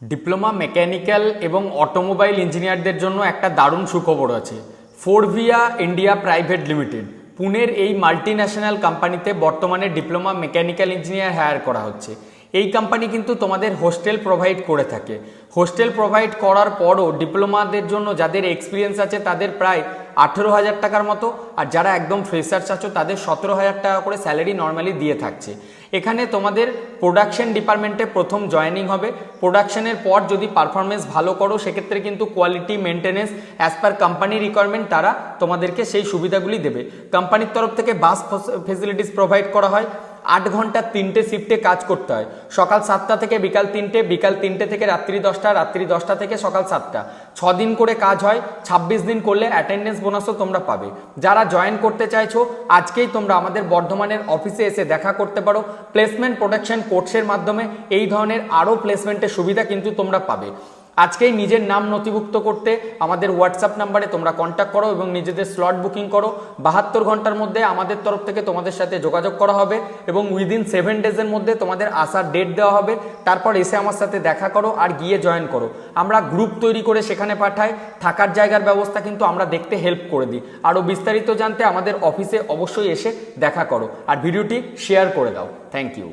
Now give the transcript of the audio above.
Diploma mechanical এবং automobile ইঞ্জিনিয়ারদের জন্য একটা দারুণ সুখবর আছে। ফোরভিয়া ইন্ডিয়া প্রাইভেট লিমিটেড, পুনের এই মাল্টি ন্যাশনাল কোম্পানিতে বর্তমানে ডিপ্লোমা মেকানিক্যাল ইঞ্জিনিয়ার হায়ার করা হচ্ছে। এই কোম্পানি কিন্তু তোমাদের হোস্টেল প্রোভাইড করে থাকে। হোস্টেল প্রোভাইড করার পরও ডিপ্লোমাদের জন্য যাদের এক্সপিরিয়েন্স আছে তাদের প্রায় আঠেরো হাজার টাকার মতো, আর যারা একদম ফ্রেশার্স আছো, তাদের সতেরো হাজার টাকা করে স্যালারি নর্মালি দিয়ে থাকছে। এখানে তোমাদের প্রোডাকশন ডিপার্টমেন্টে প্রথম জয়েনিং হবে। প্রোডাকশনের পর যদি পারফরমেন্স ভালো করো, সেক্ষেত্রে কিন্তু quality maintenance as per company requirement তারা তোমাদেরকে সেই সুবিধাগুলি দেবে। কোম্পানির তরফ থেকে বাস ফেসিলিটিস প্রোভাইড করা হয়। আট ঘণ্টা তিনটে শিফটে কাজ করতে হয়। সকাল সাতটা থেকে বিকাল তিনটে বিকাল তিনটে থেকে রাত্রি দশটা রাত্রি দশটা থেকে সকাল সাতটা। ছ দিন করে কাজ হয়, ছাব্বিশ দিন করলে অ্যাটেন্ডেন্স বোনাসও তোমরা পাবে। যারা জয়েন করতে চাইছো, আজকেই তোমরা আমাদের বর্ধমানের অফিসে এসে দেখা করতে পারো। প্লেসমেন্ট প্রোটেকশন কোর্সের মাধ্যমে এই ধরনের আরও প্লেসমেন্টের সুবিধা কিন্তু তোমরা পাবে। আজকেই নিজের নাম নথিভুক্ত করতে আমাদের হোয়াটসঅ্যাপ নাম্বারে তোমরা কন্ট্যাক্ট করো এবং নিজেদের স্লট বুকিং করো। বাহাত্তর ঘণ্টার মধ্যে আমাদের তরফ থেকে তোমাদের সাথে যোগাযোগ করা হবে এবং উইদিন সেভেন ডেজের মধ্যে তোমাদের আসার ডেট দেওয়া হবে। তারপর এসে আমার সাথে দেখা করো আর গিয়ে জয়েন করো। আমরা গ্রুপ তৈরি করে সেখানে পাঠাই। থাকার জায়গার ব্যবস্থা কিন্তু আমরা দেখতে হেল্প করে দিই। আরও বিস্তারিত জানতে আমাদের অফিসে অবশ্যই এসে দেখা করো। আর ভিডিওটি শেয়ার করে দাও। Thank you